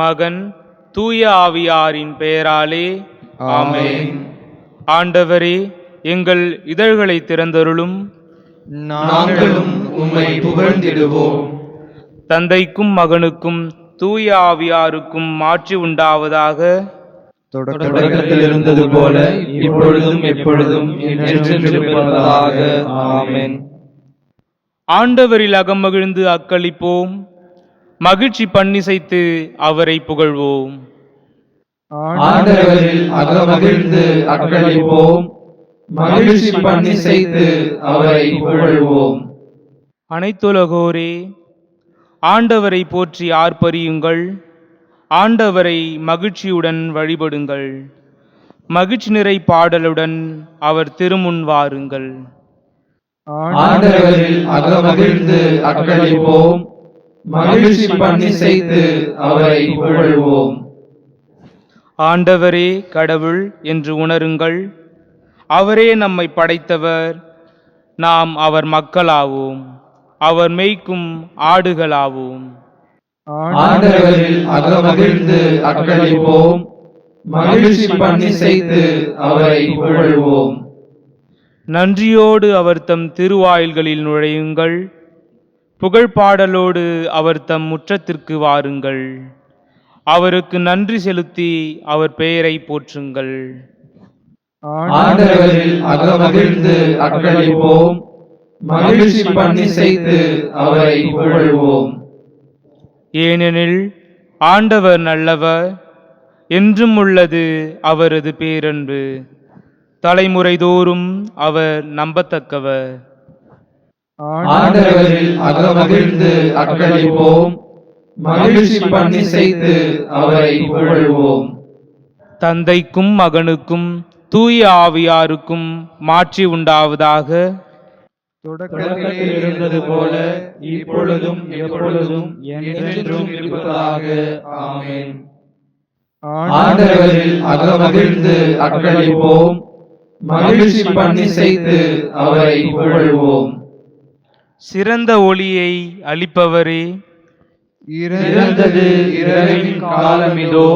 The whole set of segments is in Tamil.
மகன் தூய ஆவியாரின் பெயராலே ஆமென். ஆண்டவரே எங்கள் இதழ்களை திறந்தருளும். நாங்களும் உம்மை புகழ்ந்திடுவோம். தந்தைக்கும் மகனுக்கும் தூய ஆவியாருக்கும் மாற்றி உண்டாவதாக. தொடக்கத்தில் இருந்தது போல இப்பொழுதும் எப்பொழுதும் ஆமென். ஆண்டவரில் அகமகிழ்ந்து அக்களிப்போம். மகிழ்ச்சி பண்ணிசைத்து அவரை புகழ்வோம். ஆண்டவரில் அகமகிழ்ந்து அக்களிப்போம் மகிழ்ச்சி பண்ணி செய்து அவரை புகழ்வோம். அனைத்துலகோரே ஆண்டவரை போற்றி ஆர்ப்பரியுங்கள். ஆண்டவரை மகிழ்ச்சியுடன் வழிபடுங்கள். மகிழ்ச்சி நிறை பாடலுடன் அவர் திருமுன் வாருங்கள். ஆண்டவரில் அகமகிழ்ந்து அக்களிப்போம் மகிழ்ச்சி பண்ணி செய்து அவரை புகழ்வோம். ஆண்டவரே கடவுள் என்று உணருங்கள். அவரே நம்மை படைத்தவர். நாம் அவர் மக்களாவோம். அவர் மேய்க்கும் ஆடுகளாவோம். ஆண்டவரில் அகமகிழ்ந்து அக்களிப்போம் மகிழ்ச்சி பண்ணி செய்து அவரை புகழ்வோம். நன்றியோடு அவர் தம் திருவாயில்களில் நுழையுங்கள். புகழ் பாடலோடு அவர் தம் முற்றத்திற்கு வாருங்கள். அவருக்கு நன்றி செலுத்தி அவர் பெயரை போற்றுங்கள். ஆண்டவரில் அகமகிழ்ந்து அக்களிப்போம். மகிழ்ச்சி பண்ணி செய்து அவரை புகழ்வோம். ஏனெனில் ஆண்டவர் நல்லவர் என்றும் உள்ளது அவரது பேரன்பு. தலைமுறைதோறும் அவர் நம்பத்தக்கவர். ஆண்டவரில் அகமகிழ்ந்து அக்களிப்போம். மகிழ்ச்சி பண்ணி செய்து அவரை புகழ்வோம். தந்தைக்கும் மகனுக்கும் தூய ஆவியாருக்கும் மாற்றி உண்டாவதாக. தொடக்கத்தில் இருந்தது போல இப்பொழுதும் எப்பொழுதும் என்றென்றும் இருப்பதாக. ஆமென். ஆண்டவரில் அகமகிழ்ந்து அக்களிப்போம். மகிழ்ச்சி பண்ணி செய்து அவரை புகழ்வோம். சிறந்த ஒளியை அளிப்பவரே. இறந்தது இரவின் காலமிதோ.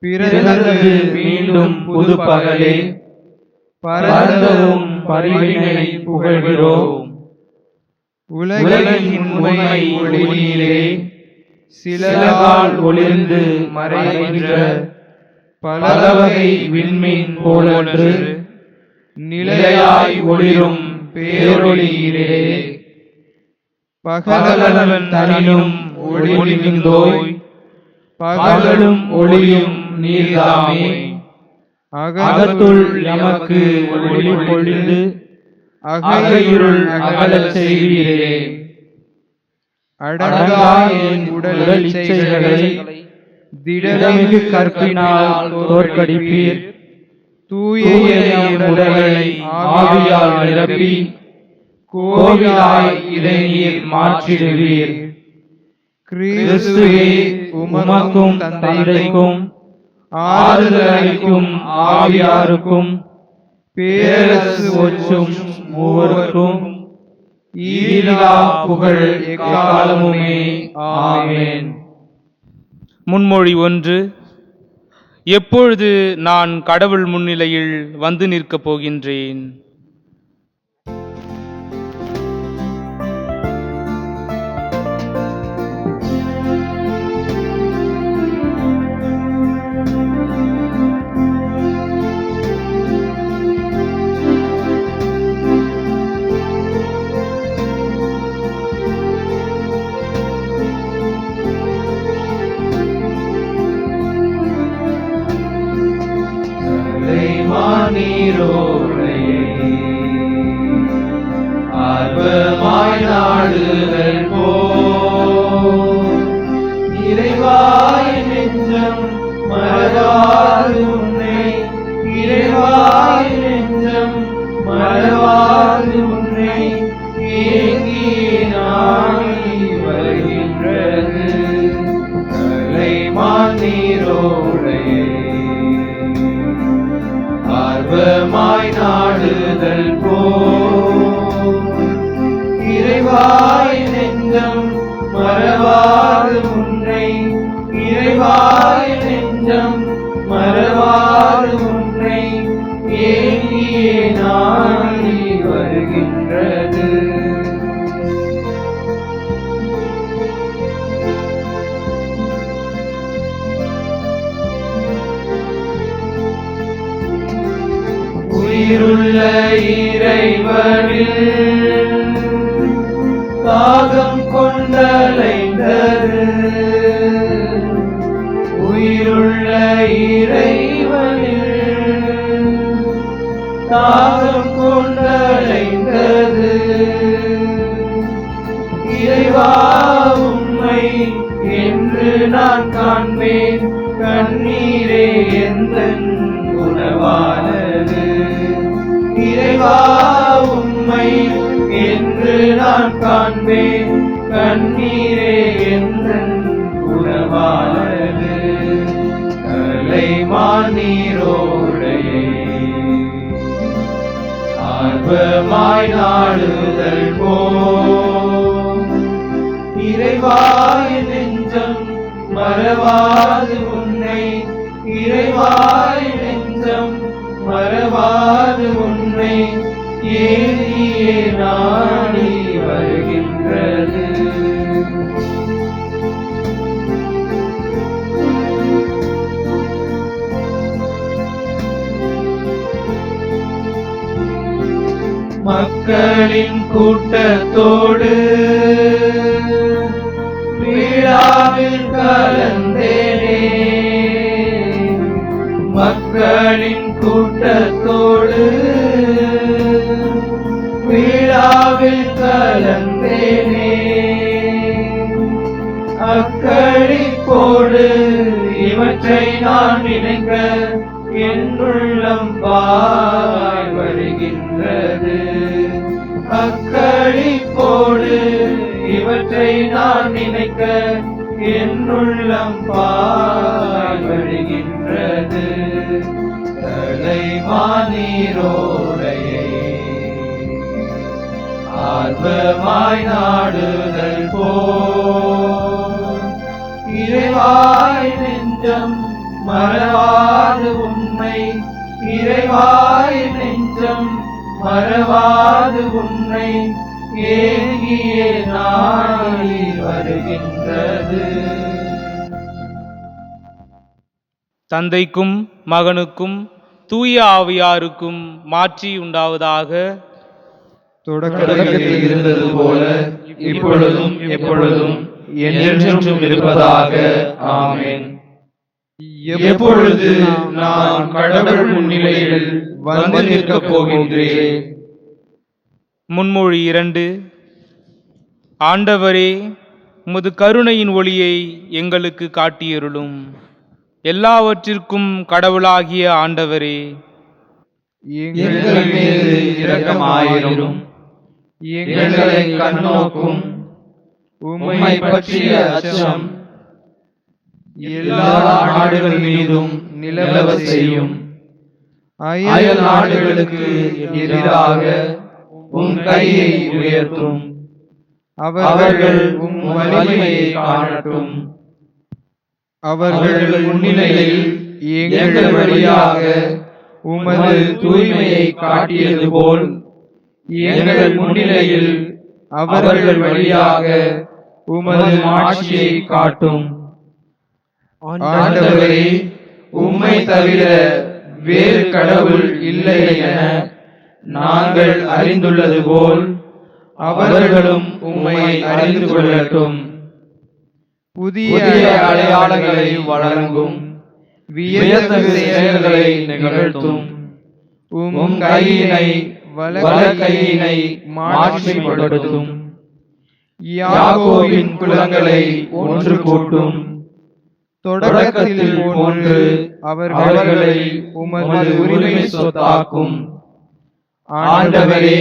பிறந்தது மீண்டும் புது பகலே பரந்தவும் பரிவினை புகழ்கிறோம் உலகின் உண்மை ஒளியிலே. சிலகால் ஒளிர்ந்து மறைகின்ற பலவகை விண்மீன் போலொன்று நிலையாய் ஒளிரும் பேரொளியிலே. பகலவன் தனினும் ஒளிமிகுந்தோய் பகலும் ஒளியும் நீர்தாமே. அகத்துள் எமக்கு ஒளி பொழிந்து அகையுள் அகலச் செய்கிறே அடங்கா என் உடல் இச்சைகளை திடமிகு கற்பினால் தோற்கடிப்பீர். தூய உடலை ஆவியால் நிரப்பி கோவிலாய் இதை நீர் மாற்றிடுவீர். கிறிஸ்துவே உமக்கும் தந்தைக்கும் ஆறுதலைக்கும் ஆவியாருக்கும் பேரரசு ஒற்றும் மூவருக்கும் ஈரிலா புகழ் எக்காலமுமே ஆமேன். முன்மொழி ஒன்று எப்பொழுது நான் கடவுள் முன்னிலையில் வந்து நிற்கப் போகின்றேன்? நீரோடையே ஆர்வமாய் நாடுதல் போ இறைவா உலகம் கொண்டலைந்தது. உயிருள்ள இறைவனில் தாகம் கொண்டலைந்தது. இறைவா உண்மை என்று நான் காண்பேன். கலைமானீரோடையே ஆர்வமாய் நாடுதல் போ. இறைவாய் நெஞ்சம் மறவாது உன்னை. இறைவாய் நெஞ்சம் மறவாது உன்னை. ஏறியே நான். மக்களின் கூட்டத்தோடு விழாவில் கலந்தேனே. மக்களின் கூட்டத்தோடு விழாவில் கலந்தேனே. அக்களிப்போடு இவற்றை நான் நினைக்க என்னுள்ளம் பாய் வருகின்றது இவற்றை நான் நினைக்க என்னுள்ளம் பாய் வருகின்றது தலைமானீரோடையே ஆர்வமாய் நாடுதல் போ. இறைவாய் நெஞ்சம் மறவாது உண்மை இறைவாய் நெஞ்சம் மறவாது உன்னை. ஏகிய நாடி வருகின்றது. தந்தைக்கும் மகனுக்கும் தூய ஆவியாருக்கும் மாற்றி உண்டாவதாக தொடக்கத்தில் இருந்தது போல இப்பொழுதும் எப்பொழுதும் என்றென்றும் இருப்பதாக. ஆமென். எப்பொழுது நான் கடவுள் முன்னிலையில் வந்து நிற்கப் போகின்றேன் முன்மொழி இரண்டு. ஆண்டவரே உமது கருணையின் ஒளியை எங்களுக்கு காட்டியருளும். எல்லாவற்றிற்கும் கடவுளாகிய ஆண்டவரே. எங்கள் மீது இரக்கமாயிரும். எங்களை கண்ணோக்கும் உம்மை பற்றிய அச்சம். எல்லா நாடுகள் மீதும் நிலவ செய்யும். அயல் நாடுகளுக்கு எதிராக உம் கையை உயர்த்தும். அவர்கள் உம் வலிமையை காணட்டும். அவர்கள் முன்னிலையில் எங்கள் வழியாக உமது தூய்மையை காட்டியது போல் எங்கள் முன்னிலையில் அவர்கள் வழியாக உமது ஆட்சியை காட்டும். ஆண்டவரே உம்மை தவிர வேறு கடவுள் இல்லை என நாங்கள் அறிந்துள்ளது போல் அவர்களும் உம்மை அறிந்து கொள்ளட்டும். புதிய அடையாளங்களை வழங்கும். வியத்தகு செயல்களை நிகழ்த்தும். உம் கையினை வல கையினை மாற்றிப்படுத்தும். யாக்கோவின் குலங்களை ஒன்று கூட்டும். தொடக்கத்தில் போன்று அவர்களை உமது உரிமை சொத்தாக்கும். ஆண்டவரே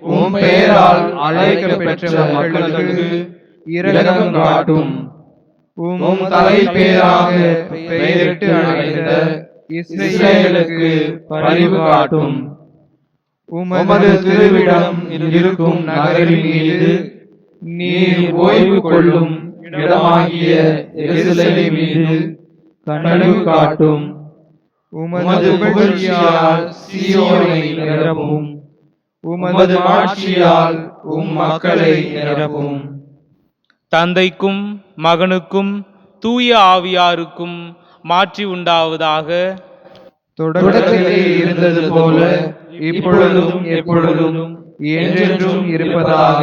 உம் பெயரால் அழைக்கப்பெற்ற மக்களுக்கு இரக்கம் காட்டும். உம் தலை பேராக பெயரிட்டு அழைத்த இஸ்ரேலுக்கு பரிவு காட்டும். உமது திருவிடம் இருக்கும் நகரின் மீது நீர் ஓய்வு கொள்ளும் இடமாகிய எருசலேம் மீது கனிவு காட்டும். உமது புகழ்ச்சியால் சீயோனை நிரப்பும். உமது ஆட்சியால் உம் மக்களை நிரப்பும். தந்தைக்கும் மகனுக்கும் தூய ஆவியாருக்கும் மாற்றி உண்டாவதாக. தொடக்கத்தில் இருந்தது போல இப்பொழுதும் எப்பொழுதும் என்றென்றும் இருப்பதாக.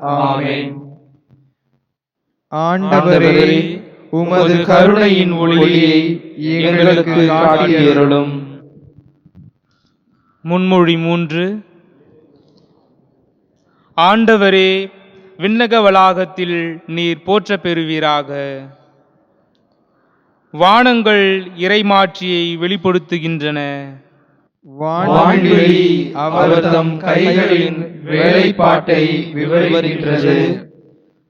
ஆமென். ஆண்டவரே உமது கருணையின் ஒளியை எங்களுக்கு காட்டியருளும். முன்மொழி மூன்று. ஆண்டவரே விண்ணக வளாகத்தில் நீர் போற்ற பெறுவீராக. வானங்கள் இறைமாட்சியை வெளிப்படுத்துகின்றன. வான்வெளி அவர் தம் கைகளின் வேலைப்பாட்டை விவரிக்கின்றது.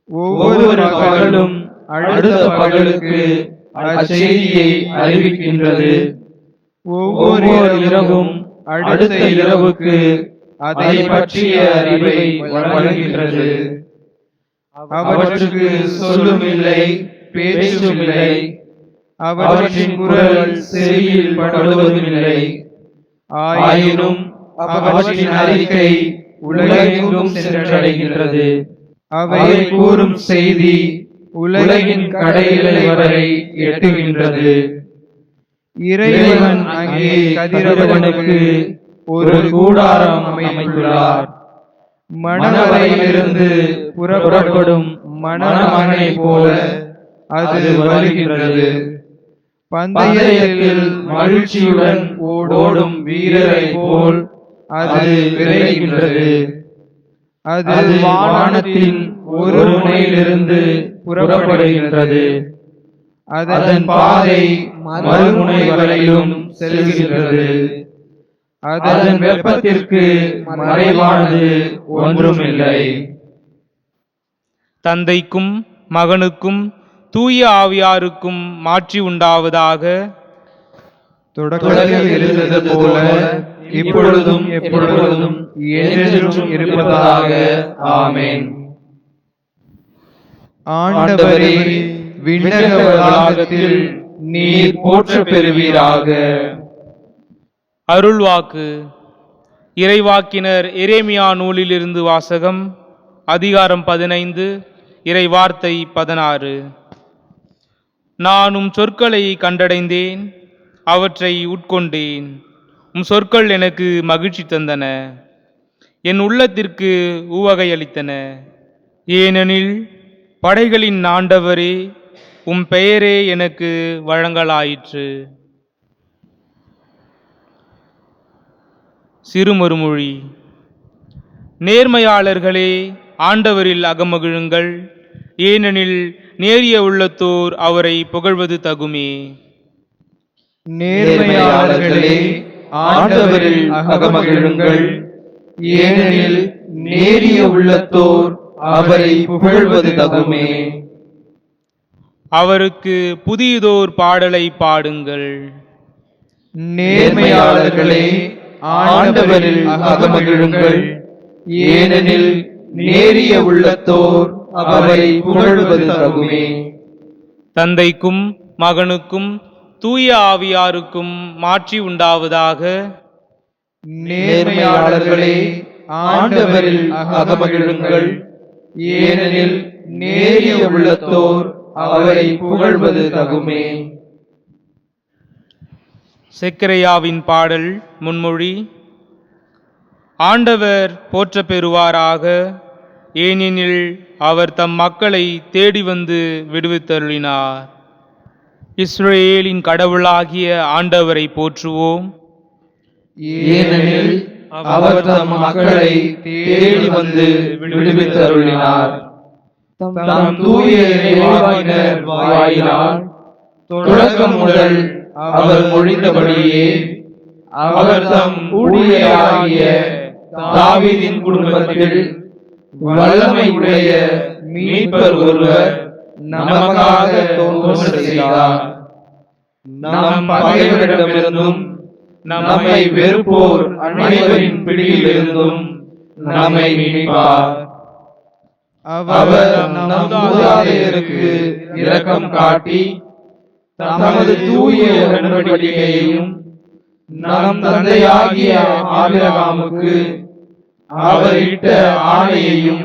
ஒவ்வொரு பகலும் அடுத்த பகலுக்கு அச்செய்தியை அறிவிக்கின்றது. ஒவ்வொரு இரவும் அடுத்த இரவுக்கு அதை பற்றிய அறிவை வழங்குகின்றது. அவற்றுக்கு சொல்லும் இல்லை பேச்சும் இல்லை அவற்றின் குரல் செவியில் படுவதும் இல்லை ஆயினும் அவற்றின் அறிக்கை உலகெங்கும் சென்றடைகின்றது. அவை கூறும் செய்தி உலகின் கடையிலை வரை எட்டுகின்றது. இறைவன் அங்கே கதிரவனுக்கு ஒரு கூடாரம் அமைத்துள்ளார். மணவரையிலிருந்து புறப்படும் மணமகனை போல அது வருகின்றது. பந்தயத்தில் மகிழ்ச்சியுடன் ஓடோடும் வீரரை போல் அது விரைகின்றது. அது வானத்தின் ஒரு முனையிலிருந்து புறப்படுகின்றது. அதன் பாதை மறுமுனை வரையிலும் செல்கின்றது. அதன் வெப்பத்திற்கு மறைவானது ஒன்றுமில்லை. தந்தைக்கும் மகனுக்கும் தூய ஆவியாருக்கும் மாற்றி உண்டாவதாக தொடக்கத்தில் இருந்தது போல இப்பொழுதும் எப்பொழுதும் என்றென்றும் இருப்பதாக. ஆமேன். ஆண்டவரே விண்ணக வளாகத்தில் நீர் போற்ற பெறுவீராக அருள்வாக்கு. இறைவாக்கினர் எரேமியா நூலிலிருந்து வாசகம் அதிகாரம் பதினைந்து இறை வார்த்தை பதினாறு. நான் உம் சொற்களை கண்டடைந்தேன் அவற்றை உட்கொண்டேன். உம் சொற்கள் எனக்கு மகிழ்ச்சி தந்தன. என் உள்ளத்திற்கு உவகை அளித்தன. ஏனெனில் படைகளின் ஆண்டவரே உம் பெயரே எனக்கு வழங்கலாயிற்று. சிறுமறுமொழி நேர்மையாளர்களே ஆண்டவரில் அகமகிழுங்கள். ஏனெனில் நேரிய உள்ளத்தோர் அவரை புகழ்வது தகுமே. நேர்மையாளர்களே ஆண்டவரில் அகமகிழுங்கள். ஏனெனில் நேரிய உள்ளத்தோர் அவரை புகழ்வது தகுமே. அவருக்கு புதியதோர் பாடலை பாடுங்கள். நேர்மையாளர்களே ஆண்டவரில் அகமகிழுங்கள். ஏனெனில் நேரிய உள்ளத்தோர் அவரை புகழ்வது தகுமே. தந்தைக்கும் மகனுக்கும் தூய ஆவியாருக்கும் மாற்றி உண்டாவதாக. நேர்மையாளர்களே ஆண்டவரில் அகமகிழுங்கள். ஏனெனில் நேரிய உள்ளத்தோர் அவரை புகழ்வது தகுமே. செக்கரையாவின் பாடல் முன்மொழி. ஆண்டவர் போற்ற பெறுவாராக ஏனெனில் அவர் தம் மக்களை தேடி வந்து விடுவித்தருளினார். இஸ்ரேலின் கடவுளாகிய ஆண்டவரை போற்றுவோம். ஏனெனில் அவர் தம் மக்களை தேடி வந்து விடுவித்தருளினார். தம் தூய இறைவாக்கினர் வாயினால் தொடக்கம் முதல் அவர் மொழிந்தபடியே அவர் தம் ஊழியராகிய தாவீதின் குடும்பத்தில் வல்லமை உடைய மீட்பர் ஒருவர் நமக்காக தோன்ற செய்தார். நம் பகைவரிடமிருந்தும் நம்மை வெறுப்போர் அனைவரின் பிடியிலிருந்தும் நம்மை மீட்பார். அவர் நம் மூதாதையருக்கு இரக்கம் காட்டி தமது தூய உடன்படிக்கையையும் நம் தந்தையாகிய ஆபிரகாமுக்கு அவர் இட்ட ஆணையையும்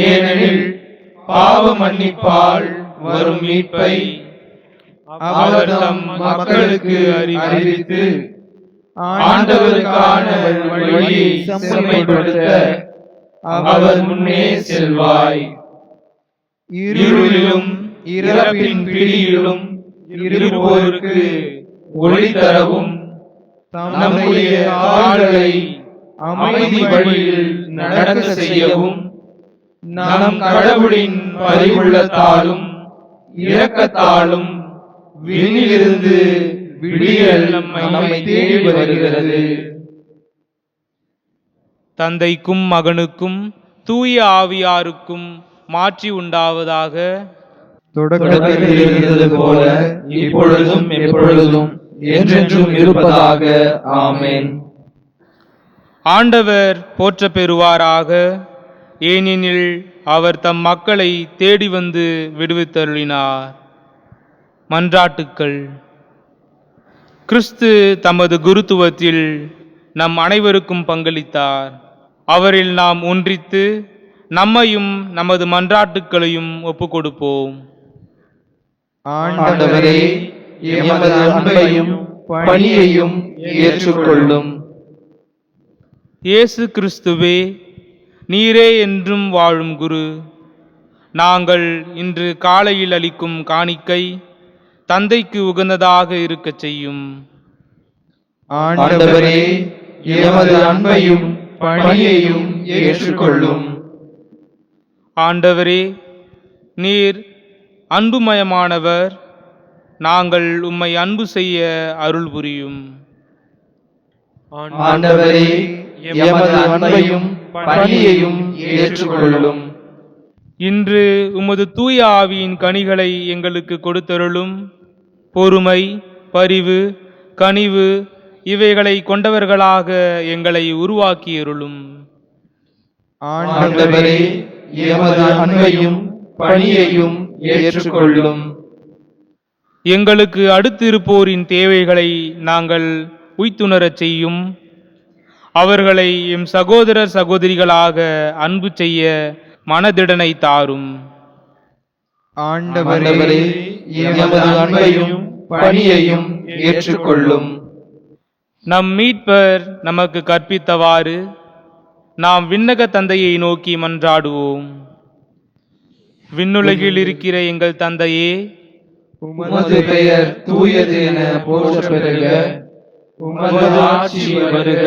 ஏனெனில் பாவ மன்னிப்பால் வரும் மீட்பை அவர் தம் மக்களுக்கு அறிவித்து ஆண்டவருக்கான வழியை செம்மைப்படுத்த அவர் முன்னே செல்வாய். இருளிலும் இறப்பின் பிடியிலும் இருப்போருக்கு ஒளி தரவும் நம்முடைய கால்களை அமைதி வழியில் நடக்க செய்யவும் நம் கடவுளின் பரிவுள்ளத்தாலும் இரக்கத்தாலும் விண்ணிலிருந்து விடியல் நம்மை தேடி வருகிறது. தந்தைக்கும் மகனுக்கும் தூய ஆவியாருக்கும் மாற்றி உண்டாவதாக தொடக்கத்தில் இருந்தது போல இப்பொழுதும் எப்பொழுதும் என்றென்றும் இருப்பதாக ஆமென். ஆண்டவர் போற்ற பெறுவாராக. ஏனெனில் அவர் தம் மக்களை தேடி வந்து விடுவித்தருளினார். மன்றாட்டுக்கள். கிறிஸ்து தமது குருத்துவத்தில் நம் அனைவருக்கும் பங்களித்தார். அவரில் நாம் ஒன்றித்து நம்மையும் நமது மன்றாட்டுக்களையும் ஆண்டவரே எமது அன்பையும் பணியையும் ஏற்றுக்கொள்ளும். இயேசு கிறிஸ்துவே நீரே என்றும் வாழும் குரு. நாங்கள் இன்று காலையில் அளிக்கும் காணிக்கை தந்தைக்கு உகந்ததாக இருக்கச் செய்யும். ஆண்டவரே எமது அன்பையும் பணியையும் ஏற்றுக்கொள்ளும். ஆண்டவரே நீர் அன்புமயமானவர். நாங்கள் உம்மை அன்பு செய்ய அருள் புரியும். ஆண்டவரே எமது அன்பையும் பணியையும் ஏற்றுக்கொள்ளும். இன்று உமது தூய ஆவியின் கனிகளை எங்களுக்கு கொடுத்தருளும். பொறுமை பரிவு கனிவு இவைகளை கொண்டவர்களாக எங்களை உருவாக்கியருளும். ஆண்டவரே எமது அன்பையும் பணியையும் ஏற்றுக்கொள்ளும். எங்களுக்கு அடுத்திருப்போரின் தேவைகளை நாங்கள் உய்த்துணரச் செய்யும். அவர்களை எம் சகோதரர் சகோதரிகளாக அன்பு செய்ய மனதிடனை தாரும். ஆண்டவரே எமது அன்பையும் பணியையும் ஏற்றுக்கொள்ளும். நம் மீட்பர் நமக்கு கற்பித்தவாறு நாம் விண்ணக தந்தையை நோக்கி மன்றாடுவோம். விண்ணுலகில் இருக்கிற எங்கள் தந்தையே உமது பெயர் தூயது என போற்ற பெறுக உமது ஆட்சி வருக.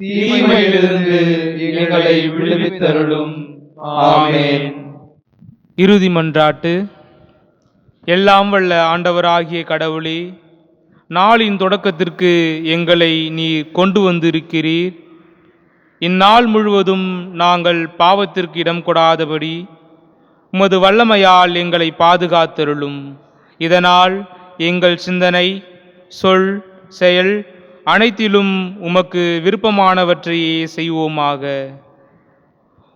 தீமையிலிருந்து எங்களை விடுவித்தருளும். ஆமேன். இறுதி மன்றாட்டு. எல்லாம் வல்ல ஆண்டவராகிய கடவுளே நாளின் தொடக்கத்திற்கு எங்களை நீர் கொண்டு வந்திருக்கிறீர். இந்நாள் முழுவதும் நாங்கள் பாவத்திற்கு இடம் கொடாதபடி உமது வல்லமையால் எங்களை பாதுகாத்தருளும். இதனால் எங்கள் சிந்தனை சொல் செயல் அனைத்திலும் உமக்கு விருப்பமானவற்றையே செய்வோமாக.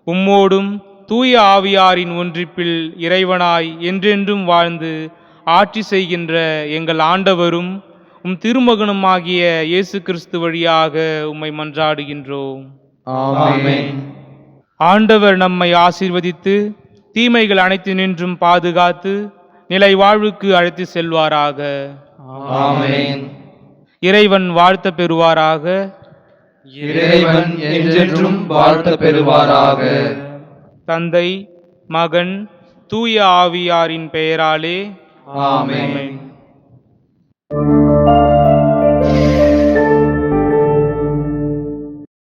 உம்மோடும் தூய ஆவியாரின் ஒன்றிப்பில் இறைவனாய் என்றென்றும் வாழ்ந்து ஆட்சி செய்கின்ற எங்கள் ஆண்டவரும் உம் திருமகனுமாகிய இயேசு கிறிஸ்து வழியாக உம்மை மன்றாடுகின்றோம். ஆண்டவர் நம்மை ஆசீர்வதித்து தீமைகள் அனைத்தினின்றும் பாதுகாத்து நிலை வாழ்வுக்கு அழைத்து செல்வாராக. ஆமென். இறைவன் வாழ்த்த பெறுவாராக. இறைவன் என்றென்றும் வாழ்த்த பெறுவாராக. தந்தை மகன் தூய ஆவியாரின் பெயராலே. ஆமென்.